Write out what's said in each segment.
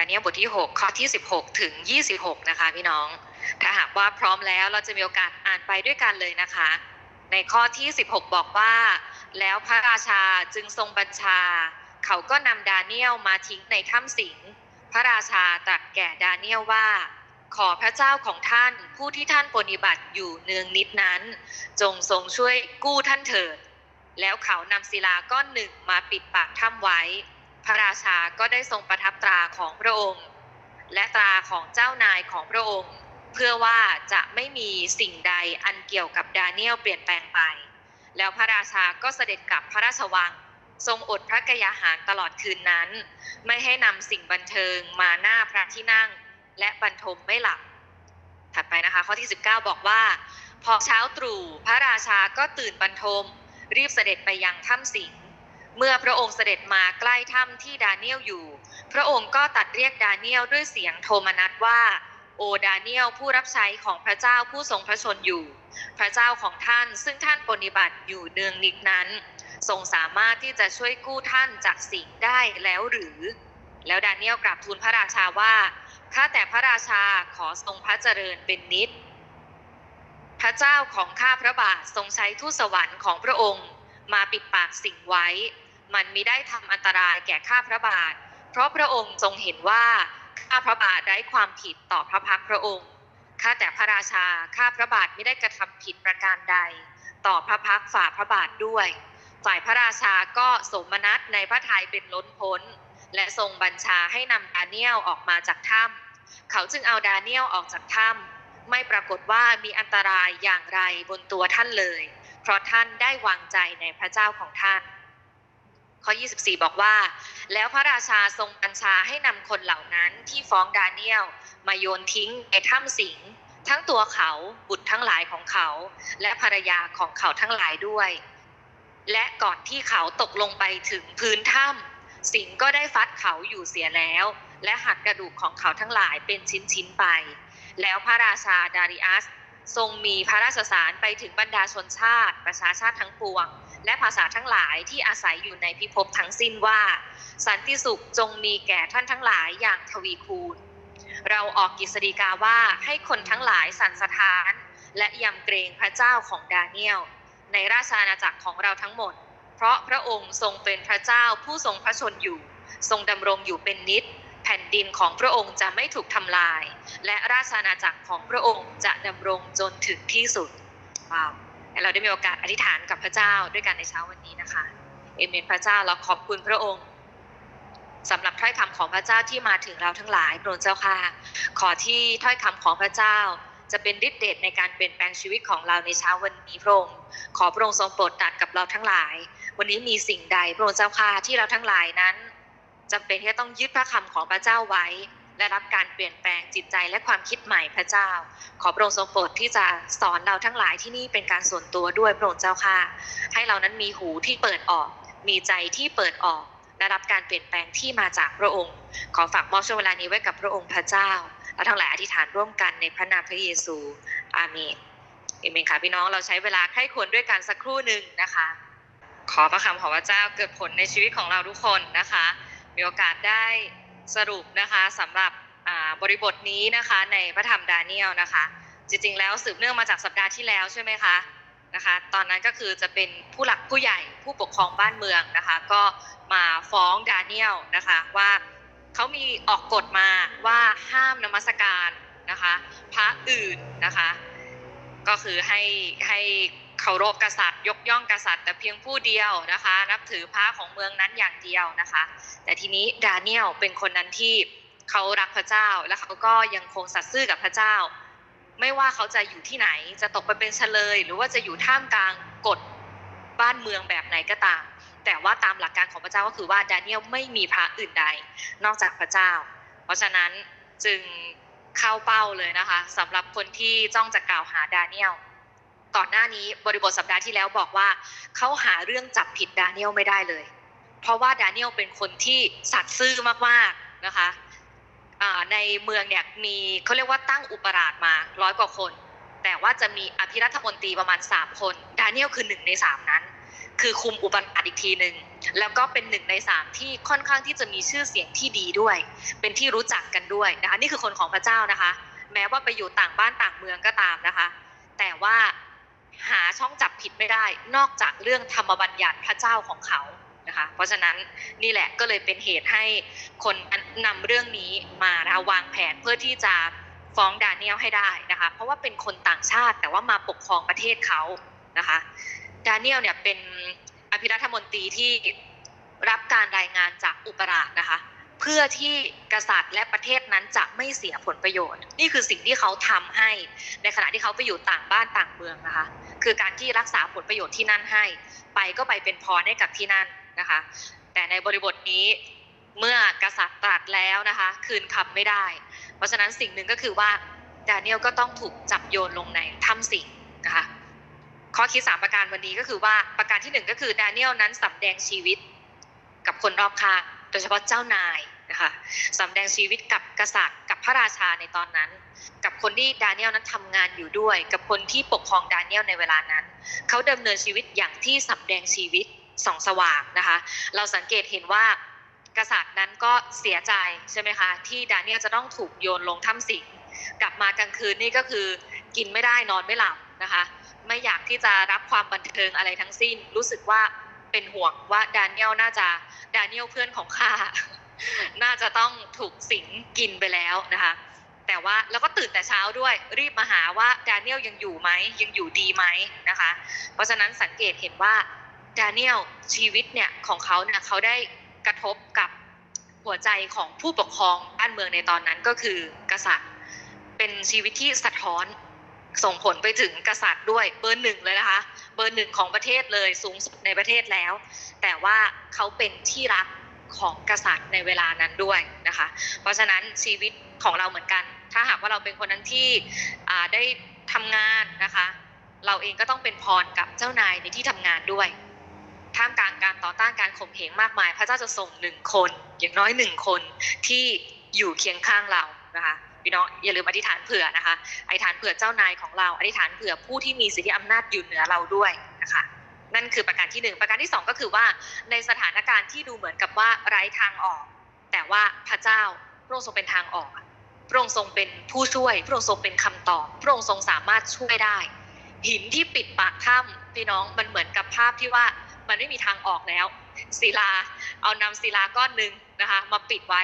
าเนียบทที่ 6 ข้อที่ 16 ถึง 26 นะคะพี่น้อง ถ้าหากว่าพร้อมแล้วเราจะมีโอกาสอ่านไปด้วยกันเลยนะคะ ในข้อที่ 16 บอกว่า แล้วพระราชาจึงทรงบัญชา เขาก็นำดาเนียลมาทิ้งในถ้ำสิง พระราชาตรัสแก่ดาเนียลว่า ขอพระเจ้าของท่านผู้ที่ท่านปฏิบัติอยู่เนืองนิดนั้น จงทรงช่วยกู้ท่านเถิด แล้วเขานำศิลาก้อนหนึ่งมาปิดปากถ้ำไว้ พระราชาก็ได้ทรงประทับตราของพระองค์ และตราของเจ้านายของพระองค์ เพื่อว่าจะไม่มีสิ่งใดอันเกี่ยวกับดาเนียลเปลี่ยนแปลงไป แล้วพระราชาก็เสด็จกลับพระราชวังทรงอดพระกยาหารตลอดคืนนั้น ไม่ให้นำสิ่งบันเทิงมาหน้าพระที่นั่ง และบรรทมไม่หลับ ถัดไปนะคะ ข้อที่ 19 บอกว่า พอเช้าตรู่พระราชาก็ตื่นบรรทม รีบเสด็จไปยังถ้ำสิง เมื่อพระองค์เสด็จมาใกล้ถ้ำที่ดาเนียลอยู่ พระองค์ก็ตัดเรียกดาเนียลด้วยเสียงโทมนัสว่า โอดาเนียลผู้รับใช้ของพระเจ้าผู้ทรงพระชนอยู่ พระเจ้าของท่านซึ่งท่านปฏิบัติอยู่เนืองนิดนั้น ทรงสามารถที่จะช่วยกู้ท่านจากสิ่งได้แล้วหรือ แล้วดาเนียลกราบทูลพระราชาว่าข้าแต่พระราชาขอทรงพระเจริญเป็นนิด พระเจ้าของข้าพระบาททรงใช้ทูตสวรรค์ของพระองค์ มาปิดปากสิ่งไว้ มันมิได้ทำอันตรายแก่ข้าพระบาท เพราะพระองค์ทรงเห็นว่าข้าพระบาทไร้ความผิดต่อพระพักพระองค์ ข้าแต่พระราชา ข้าพระบาทไม่ได้กระทำผิดประการใด ต่อพระพักฝ่าพระบาทด้วย ฝ่ายพระราชาก็สมนัตในพระทัยเป็นล้นพ้น และทรงบัญชาให้นำดาเนียลออกมาจากถ้ำเขาจึงเอาดาเนียลออกจากถ้ำไม่ปรากฏว่ามีอันตรายอย่างไรบนตัวท่านเลย เพราะท่านได้วางใจในพระเจ้าของท่าน ข้อ 24 บอกว่า แล้วพระราชาทรงบัญชาให้นำคนเหล่านั้นที่ฟ้องดาเนียลมาโยนทิ้งในถ้ำสิง ทั้งตัวเขาบุตรทั้งหลายของเขา และภรรยาของเขาทั้งหลายด้วย และก่อนที่เขาตกลงไปถึงพื้นถ้ำสิงก็ได้ฟัดเขาอยู่เสียแล้ว และหักกระดูกของเขาทั้งหลายเป็นชิ้นๆไป แล้วพระราชาดาริอัสทรงมีพระราชสารไปถึงบรรดาชนชาติ ประชาชาติทั้งปวง และภาษาทั้งหลายที่อาศัยอยู่ในพิภพทั้งสิ้นว่า สันติสุขจงมีแก่ท่านทั้งหลายอย่างทวีคูณ เราออกกิจสดีกาว่าให้คนทั้งหลายสันสถาน และยำเกรงพระเจ้าของดาเนียล ในราชอาณาจักรของเราทั้งหมด เพราะพระองค์ทรงเป็นพระเจ้าผู้ทรงพระชนอยู่ ทรงดำรงอยู่เป็นนิจแผ่นดินของพระองค์จะไม่ถูกทำลาย และราชอาณาจักรของพระองค์จะดำรงจนถึงที่สุดว้าว และเราได้มีโอกาสอธิษฐานกับพระเจ้าด้วยกันในเช้าวันนี้นะคะเอเมนพระเจ้าเราขอบคุณพระองค์สำหรับถ้อยคำของพระเจ้าที่มาถึงเราทั้งหลายพระองค์เจ้าค่ะ ขอที่ถ้อยคำของพระเจ้า จะเป็นฤทธิ์เดชในการเปลี่ยนแปลงชีวิตของเราในเช้าวันนี้พระองค์ขอพระองค์ทรงโปรดตรัดกับเราทั้งหลาย วันนี้มีสิ่งใดพระองค์เจ้าค่ะที่เราทั้งหลายนั้นจำเป็นที่จะต้องยึดพระคำของพระเจ้าไว้ และรับการเปลี่ยนแปลงจิตใจและความคิดใหม่พระเจ้า ขอพระองค์ทรงโปรดที่จะสอนเราทั้งหลายที่นี่เป็นการส่วนตัวด้วยพระองค์เจ้าค่ะ ให้เรานั้นมีหูที่เปิดออก มีใจที่เปิดออก และรับการเปลี่ยนแปลงที่มาจากพระองค์ ขอฝากมอบช่วงเวลานี้ไว้กับพระองค์พระเจ้าและทั้งหลายอธิษฐานร่วมกันในพระนามพระเยซู อาเมนอเมนค่ะพี่น้องเราใช้เวลาใคร่ควรด้วยกันสักครู่หนึ่งนะคะ ขอพระคำของพระเจ้าเกิดผลในชีวิตของเราทุกคนนะคะ มีโอกาสได้ สรุปนะคะสำหรับบริบทนี้นะคะในพระธรรมดาเนียลนะคะ จริงๆแล้วสืบเนื่องมาจากสัปดาห์ที่แล้วใช่ไหมคะนะคะตอนนั้นก็คือจะเป็นผู้หลักผู้ใหญ่ผู้ปกครองบ้านเมืองนะคะ ก็มาฟ้องดาเนียลนะคะว่าเขามีออกกฎมาว่าห้ามนมัสการนะคะ พระอื่นนะคะ ก็คือให้ให้ เคารพกษัตริย์ ยกย่องกษัตริย์ แต่เพียงผู้เดียวนะคะ นับถือพระของเมืองนั้นอย่างเดียวนะคะ แต่ทีนี้ดาเนียลเป็นคนนั้นที่เขารักพระเจ้า และเขาก็ยังคงสัตย์ซื่อกับพระเจ้า ไม่ว่าเขาจะอยู่ที่ไหน จะตกไปเป็นเฉลย หรือว่าจะอยู่ท่ามกลางกฎบ้านเมืองแบบไหนก็ตาม แต่ว่าตามหลักการของพระเจ้าก็คือว่าดาเนียลไม่มีพระอื่นใด นอกจากพระเจ้า เพราะฉะนั้นจึงเข้าเป้าเลยนะคะสำหรับคนที่จ้องจะกล่าวหาดาเนียล ก่อนหน้านี้บริบทสัปดาห์ที่แล้วบอกว่าเขาหาเรื่องจับผิดดาเนียลไม่ได้เลย เพราะว่าดาเนียลเป็นคนที่สัตย์ซื่อมากๆนะคะในเมืองเนี่ยมีเขาเรียกว่าตั้งอุปราชมาร้อยกว่าคน แต่ว่าจะมีอภิรัฐมนตรีประมาณ 3 คน ดาเนียลคือหนึ่งใน 3 นั้น คือคุมอุปราชอีกทีหนึ่งแล้วก็เป็นหนึ่งในสามที่ค่อนข้างที่จะมีชื่อเสียงที่ดีด้วย เป็นที่รู้จักกันด้วยนะคะนี่คือคนของพระเจ้านะคะ แม้ว่าไปอยู่ต่างบ้านต่างเมืองก็ตามนะคะ แต่ว่า หาช่องจับผิดไม่ได้ นอกจากเรื่องธรรมบัญญัติพระเจ้าของเขานะคะ เพราะฉะนั้นนี่แหละก็เลยเป็นเหตุให้คนนำเรื่องนี้มานะคะวางแผนเพื่อที่จะฟ้องดาเนียลให้ได้นะคะ เพราะว่าเป็นคนต่างชาติแต่ว่ามาปกครองประเทศเขานะคะ ดาเนียลเนี่ยเป็นอภิรัฐมนตรีที่รับการรายงานจากอุปราชนะคะ เพื่อที่กษัตริย์และประเทศนั้นจะไม่เสียผลประโยชน์ นี่คือสิ่งที่เขาทำให้ในขณะที่เขาไปอยู่ต่างบ้านต่างเมืองนะคะ คือการที่รักษาผลประโยชน์ที่นั่นให้ ไปก็ไปเป็นพรให้กับที่นั่นนะคะ แต่ในบริบทนี้เมื่อกษัตริย์ตรัสแล้วนะคะ คืนคำไม่ได้ เพราะฉะนั้นสิ่งหนึ่งก็คือว่าดาเนียลก็ต้องถูกจับโยนลงในถ้ำสิงนะคะข้อคิดสามประการวันนี้ก็คือว่าประการที่หนึ่งก็คือดาเนียลนั้นสำแดงชีวิตกับคนรอบข้าง โดยเฉพาะเจ้านายนะคะสำแดงชีวิตกับกษัตริย์ กับพระราชาในตอนนั้น กับคนที่ดาเนียลนั้นทำงานอยู่ด้วย กับคนที่ปกครองดาเนียลในเวลานั้น เขาดำเนินชีวิตอย่างที่สำแดงชีวิตสองสว่างนะคะ เราสังเกตเห็นว่ากษัตริย์นั้นก็เสียใจใช่ไหมคะที่ดาเนียลจะต้องถูกโยนลงถ้ำสิงกลับมากลางคืนนี่ก็คือกินไม่ได้นอนไม่หลับนะคะ ไม่อยากที่จะรับความบันเทิงอะไรทั้งสิ้น รู้สึกว่า เป็นห่วงว่าดาเนียลน่าจะดาเนียลเพื่อนของข้าน่าจะต้องถูกสิงกินไปแล้วนะคะ แต่ว่าแล้วก็ตื่นแต่เช้าด้วย รีบมาหาว่าดาเนียลยังอยู่ไหมยังอยู่ดีไหมนะคะ เพราะฉะนั้นสังเกตเห็นว่าดาเนียลชีวิตเนี่ยของเขาเนี่ยเขาได้กระทบกับหัวใจของผู้ปกครองบ้านเมืองในตอนนั้นก็คือกษัตริย์ เป็นชีวิตที่สะท้อน ส่งผลไปถึงกษัตริย์ด้วยเบอร์หนึ่งเลยนะคะ เบอร์หนึ่งของประเทศเลยสูงสุดในประเทศแล้ว แต่ว่าเขาเป็นที่รักของกษัตริย์ในเวลานั้นด้วยนะคะ เพราะฉะนั้นชีวิตของเราเหมือนกัน ถ้าหากว่าเราเป็นคนนั้นที่ได้ทำงานนะคะ เราเองก็ต้องเป็นพรกับเจ้านายในที่ทำงานด้วยท่ามกลางการต่อต้านการข่มเหงมากมาย พระเจ้าจะส่งหนึ่งคน อย่างน้อยหนึ่งคนที่อยู่เคียงข้างเรานะคะ พี่น้องอย่าลืมอธิษฐานเผื่อนะคะอธิษฐานเผื่อเจ้านายของเราอธิษฐานเผื่อผู้ที่มีสิทธิอำนาจอยู่เหนือเราด้วยนะคะนั่นคือประการที่หนึ่งประการที่สองก็คือว่าในสถานการณ์ที่ดูเหมือนกับว่าไร้ทางออก แต่ว่าพระเจ้าพระองค์ทรงเป็นทางออกพระองค์ทรงเป็นผู้ช่วย พระองค์ทรงเป็นคำตอบพระองค์ทรงสามารถช่วยได้ หินที่ปิดปากถ้ำพี่น้องมันเหมือนกับภาพที่ว่ามันไม่มีทางออกแล้วศิลา เอานำศิลาก้อนหนึ่งนะคะมาปิดไว้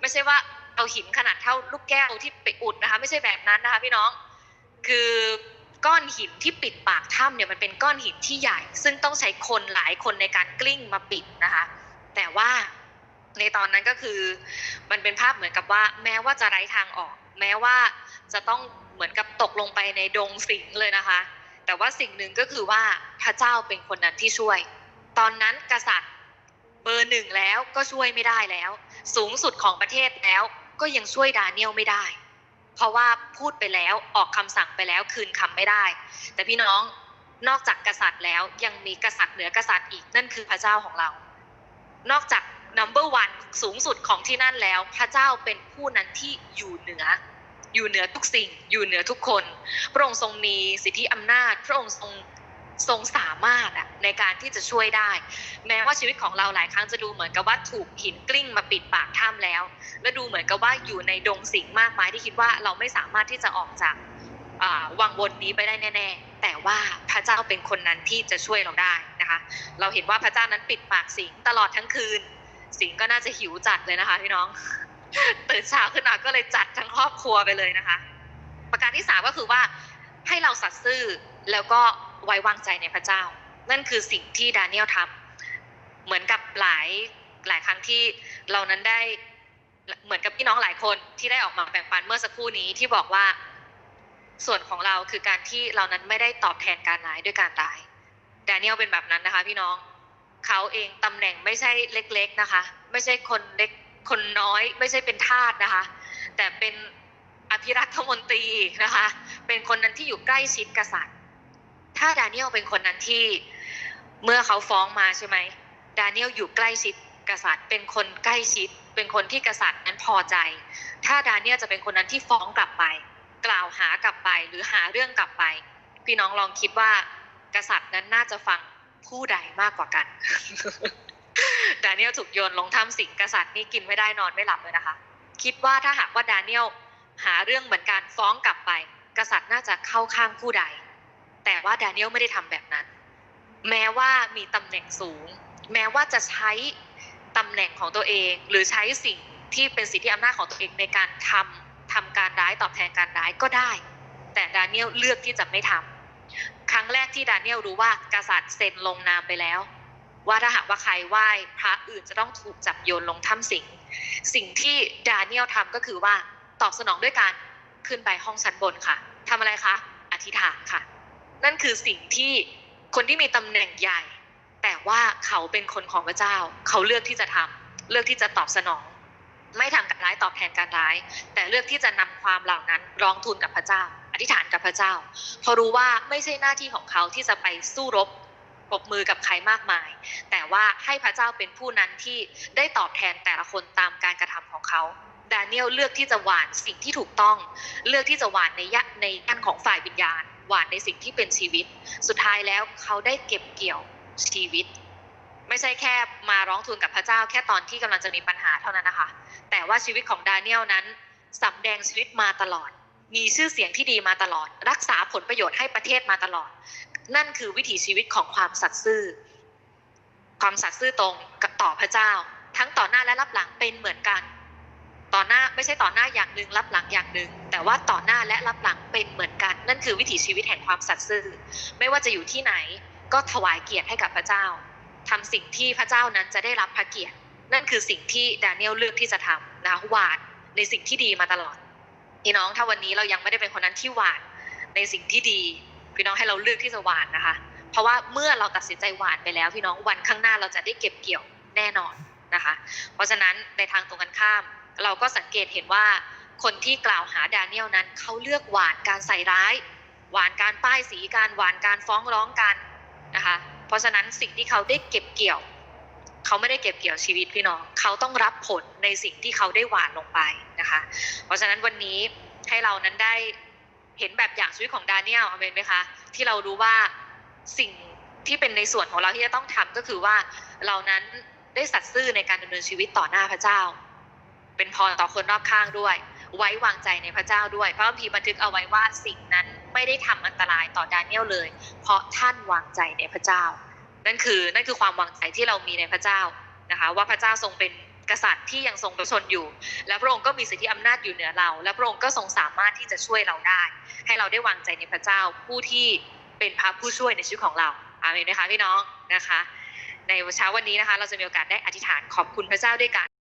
ไม่ใช่ว่า เอาหินขนาดเท่าลูกแก้วที่ไปอุดนะคะ ไม่ใช่แบบนั้นนะคะพี่น้อง คือก้อนหินที่ปิดปากถ้ำเนี่ยมันเป็นก้อนหินที่ใหญ่ ซึ่งต้องใช้คนหลายคนในการกลิ้งมาปิดนะคะ แต่ว่าในตอนนั้นก็คือ มันเป็นภาพเหมือนกับว่า แม้ว่าจะไร้ทางออก แม้ว่าจะต้องเหมือนกับตกลงไปในดงสิงเลยนะคะ แต่ว่าสิ่งหนึ่งก็คือว่าพระเจ้าเป็นคนนั้นที่ช่วย ตอนนั้นกษัตริย์เบอร์หนึ่งแล้วก็ช่วยไม่ได้แล้ว สูงสุดของประเทศแล้ว ก็ยังช่วยดาเนียลไม่ได้ เพราะว่าพูดไปแล้วออกคำสั่งไปแล้วคืนคำไม่ได้ แต่พี่น้องนอกจากกษัตริย์แล้วยังมีกษัตริย์เหนือกษัตริย์อีกนั่นคือพระเจ้าของเรา นอกจาก number one สูงสุดของที่นั่นแล้ว พระเจ้าเป็นผู้นั้นที่อยู่เหนือ อยู่เหนือทุกสิ่ง อยู่เหนือทุกคน พระองค์ทรงมีสิทธิอำนาจ พระองค์ทรง ทรงสามารถอะในการที่จะช่วยได้ แม้ว่าชีวิตของเราหลายครั้งจะดูเหมือนกับว่าถูกหินกลิ้งมาปิดปากถ้ำแล้ว และดูเหมือนกับว่าอยู่ในดงสิงมากมายที่คิดว่าเราไม่สามารถที่จะออกจากวังวนนี้ไปได้แน่ๆ แต่ว่าพระเจ้าเป็นคนนั้นที่จะช่วยเราได้นะคะ เราเห็นว่าพระเจ้านั้นปิดปากสิงตลอดทั้งคืน สิงก็น่าจะหิวจัดเลยนะคะพี่น้องตื่นเช้าขึ้นมาก็เลยจัดทั้งครอบครัวไปเลยนะคะ ประการที่สามก็คือว่าให้เราสัตย์ซื่อแล้วก็ ไว้วางใจในพระเจ้า นั่นคือสิ่งที่ดาเนียลทำเหมือนกับหลายหลายครั้งที่เรานั้นได้เหมือนกับพี่น้องหลายคนที่ได้ออกมาแบ่งปันเมื่อสักครู่นี้ที่บอกว่าส่วนของเราคือการที่เรานั้นไม่ได้ตอบแทนการร้ายด้วยการตายดาเนียลเป็นแบบนั้นนะคะ พี่น้องเขาเองตำแหน่งไม่ใช่เล็ก ๆนะคะ ไม่ใช่คนเล็กคนน้อย ไม่ใช่เป็นทาสนะคะ แต่เป็นอภิรัฐมนตรีนะคะ เป็นคนนั้นที่อยู่ใกล้ชิดกษัตริย์ ถ้าดาเนียลเป็นคนนั้นที่เมื่อเขาฟ้องมาใช่ไหมดาเนียลอยู่ใกล้ชิดกษัตริย์ เป็นคนใกล้ชิด เป็นคนที่กษัตริย์นั้นพอใจ ถ้าดาเนียลจะเป็นคนนั้นที่ฟ้องกลับไป กล่าวหากลับไปหรือหาเรื่องกลับไป พี่น้องลองคิดว่ากษัตริย์นั้นน่าจะฟังผู้ใดมากกว่ากันดาเนียลถูกโยนลงถ้ำสิงกษัตริย์นี่กินไม่ได้นอนไม่หลับเลยนะคะ คิดว่าถ้าหากว่าดาเนียลหาเรื่องเหมือนการฟ้องกลับไป กษัตริย์น่าจะเข้าข้างผู้ใด แต่ว่าดาเนียลไม่ได้ทำแบบนั้น แม้ว่ามีตำแหน่งสูง แม้ว่าจะใช้ตำแหน่งของตัวเอง หรือใช้สิ่งที่เป็นสิทธิอำนาจของตัวเองในการทำทำการร้ายตอบแทนการร้ายก็ได้ แต่ดาเนียลเลือกที่จะไม่ทำครั้งแรกที่ดาเนียลรู้ว่ากษัตริย์เซ็นลงนามไปแล้ว ว่าถ้าหากว่าใครไหว้พระอื่นจะต้องถูกจับโยนลงถ้ำสิงสิ่งที่ดาเนียลทำก็คือว่าตอบสนองด้วยการขึ้นไปห้องชั้นบนค่ะทำอะไรคะ อธิษฐานค่ะ นั่นคือสิ่งที่คนที่มีตำแหน่งใหญ่ แต่ว่าเขาเป็นคนของพระเจ้า เขาเลือกที่จะทำเลือกที่จะตอบสนอง ไม่ทำการร้ายตอบแทนการร้าย แต่เลือกที่จะนำความเหล่านั้นร้องทูลกับพระเจ้า อธิษฐานกับพระเจ้าเพราะรู้ว่าไม่ใช่หน้าที่ของเขาที่จะไปสู้รบปรบมือกับใครมากมาย แต่ว่าให้พระเจ้าเป็นผู้นั้นที่ได้ตอบแทนแต่ละคนตามการกระทำของเขาดาเนียลเลือกที่จะหวานสิ่งที่ถูกต้อง เลือกที่จะหวานในยะในย่านของฝ่ายวิญญาณ หวานในสิ่งที่เป็นชีวิต สุดท้ายแล้วเขาได้เก็บเกี่ยวชีวิต ไม่ใช่แค่มาร้องทูลกับพระเจ้าแค่ตอนที่กำลังจะมีปัญหาเท่านั้นนะคะ แต่ว่าชีวิตของดาเนียลนั้นสำแดงชีวิตมาตลอด มีชื่อเสียงที่ดีมาตลอด รักษาผลประโยชน์ให้ประเทศมาตลอด นั่นคือวิถีชีวิตของความสัตย์ซื่อ ความสัตย์ซื่อตรงกับต่อพระเจ้า ทั้งต่อหน้าและรับหลังเป็นเหมือนกัน ต่อหน้าไม่ใช่ต่อหน้าอย่างหนึ่งรับหลังอย่างหนึ่งแต่ว่าต่อหน้าและรับหลังเป็นเหมือนกัน นั่นคือวิถีชีวิตแห่งความสัตย์ซื่อ ไม่ว่าจะอยู่ที่ไหนก็ถวายเกียรติให้กับพระเจ้าทำสิ่งที่พระเจ้านั้นจะได้รับพระเกียรติ นั่นคือสิ่งที่ดาเนียลเลือกที่จะทำนะหวานในสิ่งที่ดีมาตลอดพี่น้องถ้าวันนี้เรายังไม่ได้เป็นคนนั้นที่หวานในสิ่งที่ดี พี่น้องให้เราเลือกที่จะหวานนะคะ เพราะว่าเมื่อเราตัดสินใจหวานไปแล้ว พี่น้องวันข้างหน้าเราจะได้เก็บเกี่ยวแน่นอนนะคะ เพราะฉะนั้นในทางตรงกันข้าม เราก็สังเกตเห็นว่าคนที่กล่าวหาดาเนียลนั้นเขาเลือกหวานการใส่ร้าย หวานการป้ายสีการหวานการฟ้องร้องกันนะคะเพราะฉะนั้นสิ่งที่เขาได้เก็บเกี่ยว เขาไม่ได้เก็บเกี่ยวชีวิตพี่น้องเขาต้องรับผลในสิ่งที่เขาได้หวานลงไปนะคะ เพราะฉะนั้นวันนี้ให้เรานั้นได้เห็นแบบอย่างชีวิตของดาเนียลอเมนไหมคะที่เรารู้ว่าสิ่งที่เป็นในส่วนของเราที่จะต้องทำก็คือว่าเรานั้นได้สัตย์ซื่อในการดำเนินชีวิตต่อหน้าพระเจ้า เป็นพรต่อคนรอบข้างด้วย ไว้วางใจในพระเจ้าด้วย พระคัมภีร์บันทึกเอาไว้ว่าสิ่งนั้นไม่ได้ทำอันตรายต่อดาเนียลเลย เพราะท่านวางใจในพระเจ้า นั่นคือนั่นคือความวางใจที่เรามีในพระเจ้านะคะว่าพระเจ้าทรงเป็นกษัตริย์ที่ยังทรงประชนอยู่ และพระองค์ก็มีสิทธิอำนาจอยู่เหนือเรา และพระองค์ก็ทรงสามารถที่จะช่วยเราได้ ให้เราได้วางใจในพระเจ้าผู้ที่เป็นพระผู้ช่วยในชีวิตของเราอาเมนไหมคะพี่น้องนะคะ ในเช้าวันนี้นะคะ เราจะมีโอกาสได้อธิษฐานขอบคุณพระเจ้าด้วยกัน